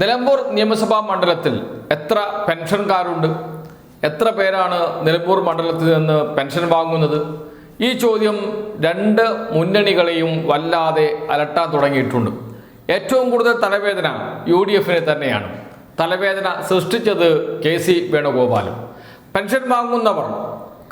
നിലമ്പൂർ നിയമസഭാ മണ്ഡലത്തിൽ എത്ര പെൻഷൻകാരുണ്ട്? എത്ര പേരാണ് നിലമ്പൂർ മണ്ഡലത്തിൽ നിന്ന് പെൻഷൻ വാങ്ങുന്നത്? ഈ ചോദ്യം രണ്ട് മുന്നണികളെയും വല്ലാതെ അലട്ടാൻ തുടങ്ങിയിട്ടുണ്ട്. ഏറ്റവും കൂടുതൽ തലവേദന യു ഡി എഫിന് തന്നെയാണ്. തലവേദന സൃഷ്ടിച്ചത് കെ സി വേണുഗോപാലും. പെൻഷൻ വാങ്ങുന്നവർ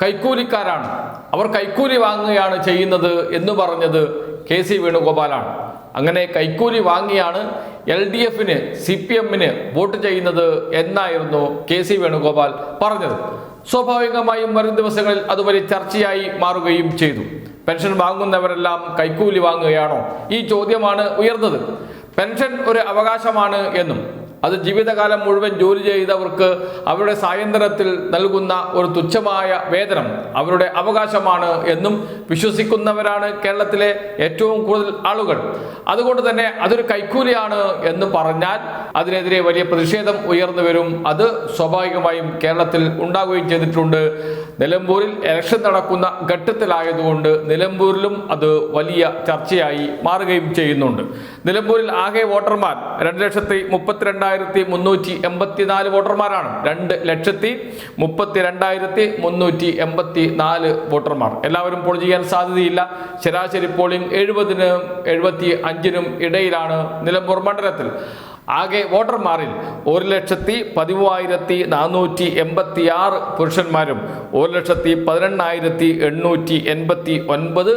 കൈക്കൂലിക്കാരാണ്. അവർ കൈക്കൂലി വാങ്ങുകയാണ് ചെയ്യുന്നത് എന്ന് പറഞ്ഞത് കെ സി വേണുഗോപാലാണ്. അങ്ങനെ കൈക്കൂലി വാങ്ങിയാണ് എൽ ഡി എഫിന് സി പി എമ്മിന് വോട്ട് ചെയ്യുന്നത് എന്നായിരുന്നു കെ സി വേണുഗോപാൽ പറഞ്ഞത്. സ്വാഭാവികമായും വരും ദിവസങ്ങളിൽ അത് വലിയ ചർച്ചയായി മാറുകയും ചെയ്തു. പെൻഷൻ വാങ്ങുന്നവരെല്ലാം കൈക്കൂലി വാങ്ങുകയാണോ? ഈ ചോദ്യമാണ് ഉയർന്നത്. പെൻഷൻ ഒരു അവകാശമാണ് എന്നും അത് ജീവിതകാലം മുഴുവൻ ജോലി ചെയ്തവർക്ക് അവരുടെ സായന്തനത്തിൽ നൽകുന്ന ഒരു തുച്ഛമായ വേതനം അവരുടെ അവകാശമാണ് എന്നും വിശ്വസിക്കുന്നവരാണ് കേരളത്തിലെ ഏറ്റവും കൂടുതൽ ആളുകൾ. അതുകൊണ്ട് തന്നെ അതൊരു കൈക്കൂലിയാണ് എന്ന് പറഞ്ഞാൽ അതിനെതിരെ വലിയ പ്രതിഷേധം ഉയർന്നു വരും. അത് സ്വാഭാവികമായും കേരളത്തിൽ ഉണ്ടാവുകയും ചെയ്തിട്ടുണ്ട്. നിലമ്പൂരിൽ ഇലക്ഷൻ നടക്കുന്ന ഘട്ടത്തിലായതുകൊണ്ട് നിലമ്പൂരിലും അത് വലിയ ചർച്ചയായി മാറുകയും ചെയ്യുന്നുണ്ട്. നിലമ്പൂരിൽ ആകെ വോട്ടർമാർ രണ്ട് ലക്ഷത്തി മുപ്പത്തിരണ്ടായിരത്തി മുന്നൂറ്റി എൺപത്തിനാല് വോട്ടർമാരാണ്. രണ്ട് ലക്ഷത്തി മുപ്പത്തി രണ്ടായിരത്തി മുന്നൂറ്റി എൺപത്തി നാല് വോട്ടർമാർ. എല്ലാവരും പോൾ ചെയ്യാൻ സാധ്യതയില്ല. ശരാശരി പോളിംഗ് എഴുപതിനും എഴുപത്തി അഞ്ചിനും ഇടയിലാണ് നിലമ്പൂർ മണ്ഡലത്തിൽ. ആകെ വോട്ടർമാരിൽ ഒരു ലക്ഷത്തി പതിമൂവായിരത്തി നാനൂറ്റി എൺപത്തി ആറ് പുരുഷന്മാരും ഒരു ലക്ഷത്തി പതിനെണ്ണായിരത്തി എണ്ണൂറ്റി എൺപത്തി ഒൻപത്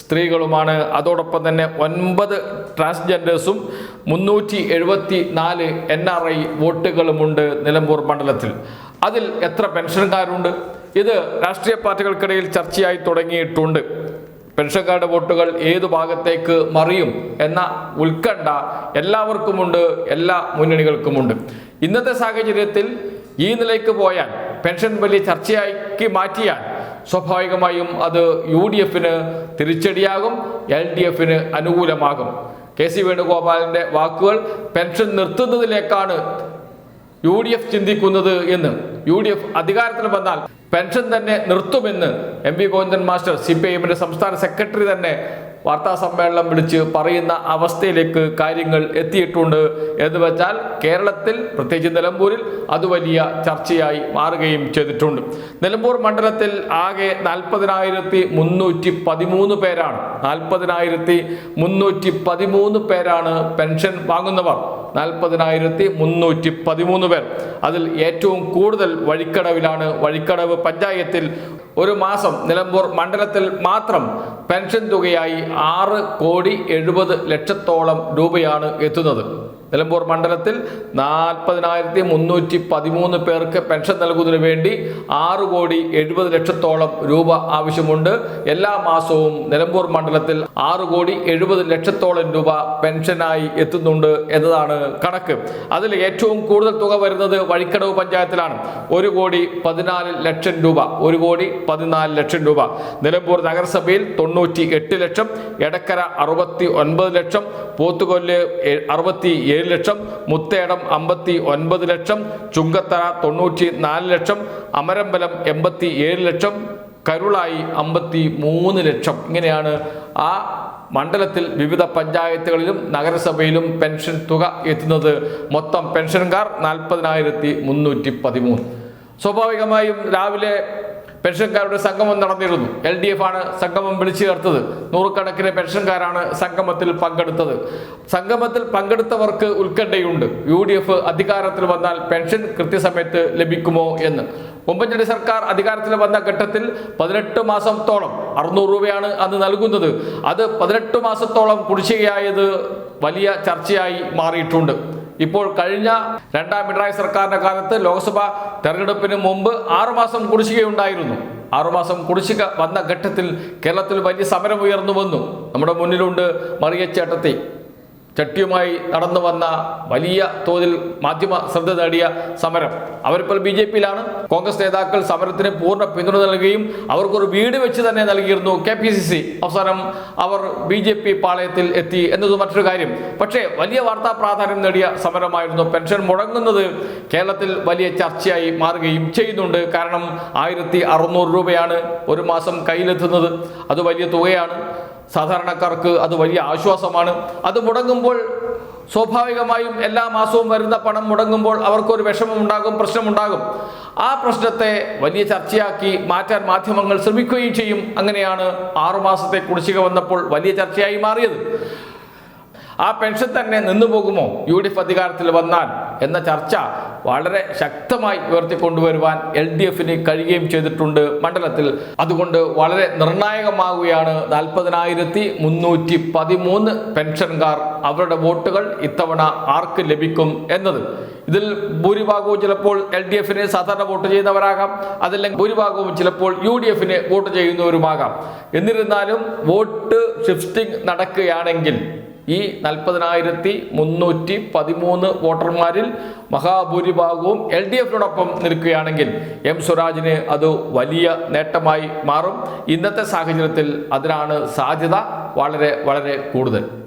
സ്ത്രീകളുമാണ്. അതോടൊപ്പം തന്നെ ഒൻപത് ട്രാൻസ്ജെൻഡേഴ്സും മുന്നൂറ്റി എഴുപത്തി നാല് എൻ ആർ ഐ വോട്ടുകളുമുണ്ട് നിലമ്പൂർ മണ്ഡലത്തിൽ. അതിൽ എത്ര പെൻഷൻകാരുണ്ട്? ഇത് രാഷ്ട്രീയ പാർട്ടികൾക്കിടയിൽ ചർച്ചയായി തുടങ്ങിയിട്ടുണ്ട്. പെൻഷൻകാരുടെ വോട്ടുകൾ ഏതു ഭാഗത്തേക്ക് മറിയും എന്ന ഉത്കണ്ഠ എല്ലാവർക്കുമുണ്ട് എല്ലാ മുന്നണികൾക്കുമുണ്ട്. ഇന്നത്തെ സാഹചര്യത്തിൽ ഈ നിലയ്ക്ക് പോയാൽ പെൻഷൻ വലിയ ചർച്ചയാക്കി മാറ്റിയാൽ സ്വാഭാവികമായും അത് യു ഡി എഫിന് തിരിച്ചടിയാകും എൽ ഡി എഫിന് അനുകൂലമാകും. കെ സി വേണുഗോപാലിന്റെ വാക്കുകൾ പെൻഷൻ നിർത്തുന്നതിലേക്കാണ് യു ഡി എഫ് ചിന്തിക്കുന്നത് എന്ന്. യു ഡി എഫ് അധികാരത്തിൽ വന്നാൽ പെൻഷൻ തന്നെ നിർത്തുമെന്ന് M V Govindan master C P ഐഎമ്മിന്റെ എമ്മിന്റെ സംസ്ഥാന സെക്രട്ടറി തന്നെ വാർത്താ സമ്മേളനം വിളിച്ച് പറയുന്ന അവസ്ഥയിലേക്ക് കാര്യങ്ങൾ എത്തിയിട്ടുണ്ട്. എന്ന് വെച്ചാൽ കേരളത്തിൽ പ്രത്യേകിച്ച് നിലമ്പൂരിൽ അത് വലിയ ചർച്ചയായി മാറുകയും ചെയ്തിട്ടുണ്ട്. നിലമ്പൂർ മണ്ഡലത്തിൽ ആകെ നാൽപ്പതിനായിരത്തി മുന്നൂറ്റി പതിമൂന്ന് പേരാണ്. നാൽപ്പതിനായിരത്തി മുന്നൂറ്റി പതിമൂന്ന് പേരാണ് പെൻഷൻ വാങ്ങുന്നവർ. നാൽപ്പതിനായിരത്തി മുന്നൂറ്റി പതിമൂന്ന് പേർ. അതിൽ ഏറ്റവും കൂടുതൽ വഴിക്കടവിലാണ്. വഴിക്കടവ് പഞ്ചായത്തിൽ ഒരു മാസം നിലമ്പൂർ മണ്ഡലത്തിൽ മാത്രം പെൻഷൻ തുകയായി ആറ് കോടി എഴുപത് ലക്ഷത്തോളം രൂപയാണ് എത്തുന്നത്. നിലമ്പൂർ മണ്ഡലത്തിൽ നാൽപ്പതിനായിരത്തി മുന്നൂറ്റി പതിമൂന്ന് പേർക്ക് പെൻഷൻ നൽകുന്നതിന് വേണ്ടി ആറ് കോടി എഴുപത് ലക്ഷത്തോളം രൂപ ആവശ്യമുണ്ട്. എല്ലാ മാസവും നിലമ്പൂർ മണ്ഡലത്തിൽ ആറ് കോടി എഴുപത് ലക്ഷത്തോളം രൂപ പെൻഷനായി എത്തുന്നുണ്ട് എന്നതാണ് കണക്ക്. അതിൽ ഏറ്റവും കൂടുതൽ തുക വരുന്നത് വഴിക്കടവ് പഞ്ചായത്തിലാണ്. ഒരു കോടി പതിനാല് ലക്ഷം രൂപ ഒരു കോടി പതിനാല് ലക്ഷം രൂപ. നിലമ്പൂർ നഗരസഭയിൽ തൊണ്ണൂറ്റി എട്ട് ലക്ഷം എടക്കര അറുപത്തി ഒൻപത് ലക്ഷം പോത്തുകൊല്ല് അറുപത്തി ഏഴ് ലക്ഷം മുത്തേടം അമ്പത്തി ഒൻപത് ലക്ഷം ചുങ്കത്തറ തൊണ്ണൂറ്റി നാല് ലക്ഷം അമരമ്പലം എൺപത്തി ഏഴ് ലക്ഷം കരുളായി അമ്പത്തി മൂന്ന് ലക്ഷം. ഇങ്ങനെയാണ് ആ മണ്ഡലത്തിൽ വിവിധ പഞ്ചായത്തുകളിലും നഗരസഭയിലും പെൻഷൻ തുക എത്തുന്നത്. മൊത്തം പെൻഷൻകാർ നാൽപ്പതിനായിരത്തി മുന്നൂറ്റി പതിമൂന്ന്. സ്വാഭാവികമായും രാവിലെ പെൻഷൻകാരുടെ സംഗമം നടന്നിരുന്നു. എൽ ഡി എഫ് ആണ് സംഗമം വിളിച്ചു ചേർത്തത്. നൂറുകണക്കിന് പെൻഷൻകാരാണ് സംഗമത്തിൽ പങ്കെടുത്തത്. സംഗമത്തിൽ പങ്കെടുത്തവർക്ക് ഉത്കണ്ഠയുണ്ട്. യു ഡി എഫ് അധികാരത്തിൽ വന്നാൽ പെൻഷൻ കൃത്യസമയത്ത് ലഭിക്കുമോ എന്ന്. ഉമ്മൻചാണ്ടി സർക്കാർ അധികാരത്തിൽ വന്ന ഘട്ടത്തിൽ പതിനെട്ട് മാസത്തോളം അറുന്നൂറ് രൂപയാണ് അന്ന് നൽകുന്നത്. അത് പതിനെട്ട് മാസത്തോളം കുടിശ്ശികയായത് വലിയ ചർച്ചയായി മാറിയിട്ടുണ്ട്. ഇപ്പോൾ കഴിഞ്ഞ രണ്ടാം പിണറായി സർക്കാരിന്റെ കാലത്ത് ലോക്സഭ തെരഞ്ഞെടുപ്പിന് മുമ്പ് ആറുമാസം കുടിശ്ശികയുണ്ടായിരുന്നു. ആറുമാസം കുടിശ്ശിക വന്ന ഘട്ടത്തിൽ കേരളത്തിൽ വലിയ സമരം ഉയർന്നു വന്നു. നമ്മുടെ മുന്നിലുണ്ട് മറിയച്ചേട്ടത്തി. ചട്ടിയുമായി നടന്നു വന്ന വലിയ തോതിൽ മാധ്യമ ശ്രദ്ധ നേടിയ സമരം. അവരിപ്പോൾ ബി ജെ പിയിലാണ്. കോൺഗ്രസ് നേതാക്കൾ സമരത്തിന് പൂർണ പിന്തുണ നൽകുകയും അവർക്കൊരു വീട് വെച്ച് തന്നെ നൽകിയിരുന്നു കെ പി സി സി. അവസാനം അവർ ബി ജെ പി പാളയത്തിൽ എത്തി എന്നത് മറ്റൊരു കാര്യം. പക്ഷേ വലിയ വാർത്താ പ്രാധാന്യം നേടിയ സമരമായിരുന്നു പെൻഷൻ മുടങ്ങുന്നത്. കേരളത്തിൽ വലിയ ചർച്ചയായി മാറുകയും ചെയ്യുന്നുണ്ട്. കാരണം ആയിരത്തി രൂപയാണ് ഒരു മാസം കയ്യിലെത്തുന്നത്. അത് വലിയ തുകയാണ്. സാധാരണക്കാർക്ക് അത് വലിയ ആശ്വാസമാണ്. അത് മുടങ്ങുമ്പോൾ സ്വാഭാവികമായും എല്ലാ മാസവും വരുന്ന പണം മുടങ്ങുമ്പോൾ അവർക്കൊരു വിഷമമുണ്ടാകും പ്രശ്നമുണ്ടാകും. ആ പ്രശ്നത്തെ വലിയ ചർച്ചയാക്കി മാറ്റാൻ മാധ്യമങ്ങൾ ശ്രമിക്കുകയും ചെയ്യും. അങ്ങനെയാണ് ആറുമാസത്തെ കുടിശ്ശിക വന്നപ്പോൾ വലിയ ചർച്ചയായി മാറിയത്. ആ പെൻഷൻ തന്നെ നിന്നു പോകുമോ യു ഡി എഫ് അധികാരത്തിൽ വന്നാൽ എന്ന ചർച്ച വളരെ ശക്തമായി ഉയർത്തിക്കൊണ്ടുവരുവാൻ എൽ ഡി എഫിന് കഴിയുകയും ചെയ്തിട്ടുണ്ട് മണ്ഡലത്തിൽ. അതുകൊണ്ട് വളരെ നിർണായകമാവുകയാണ് നാൽപ്പതിനായിരത്തി മുന്നൂറ്റി പതിമൂന്ന് പെൻഷൻകാർ അവരുടെ വോട്ടുകൾ ഇത്തവണ ആർക്ക് ലഭിക്കും എന്നത്. ഇതിൽ ഭൂരിഭാഗവും ചിലപ്പോൾ എൽ ഡി എഫിന് സാധാരണ വോട്ട് ചെയ്യുന്നവരാകാം അതല്ലെങ്കിൽ ഭൂരിഭാഗവും ചിലപ്പോൾ യു ഡി എഫിന് വോട്ട് ചെയ്യുന്നവരുമാകാം. എന്നിരുന്നാലും വോട്ട് ഷിഫ്റ്റിംഗ് നടക്കുകയാണെങ്കിൽ ഈ നാൽപ്പതിനായിരത്തി മുന്നൂറ്റി പതിമൂന്ന് വോട്ടർമാരിൽ മഹാഭൂരിഭാഗവും എൽ ഡി എഫിനോടൊപ്പം നിൽക്കുകയാണെങ്കിൽ എം സ്വരാജിന് അത് വലിയ നേട്ടമായി മാറും. ഇന്നത്തെ സാഹചര്യത്തിൽ അതിനാണ് സാധ്യത വളരെ വളരെ കൂടുതൽ.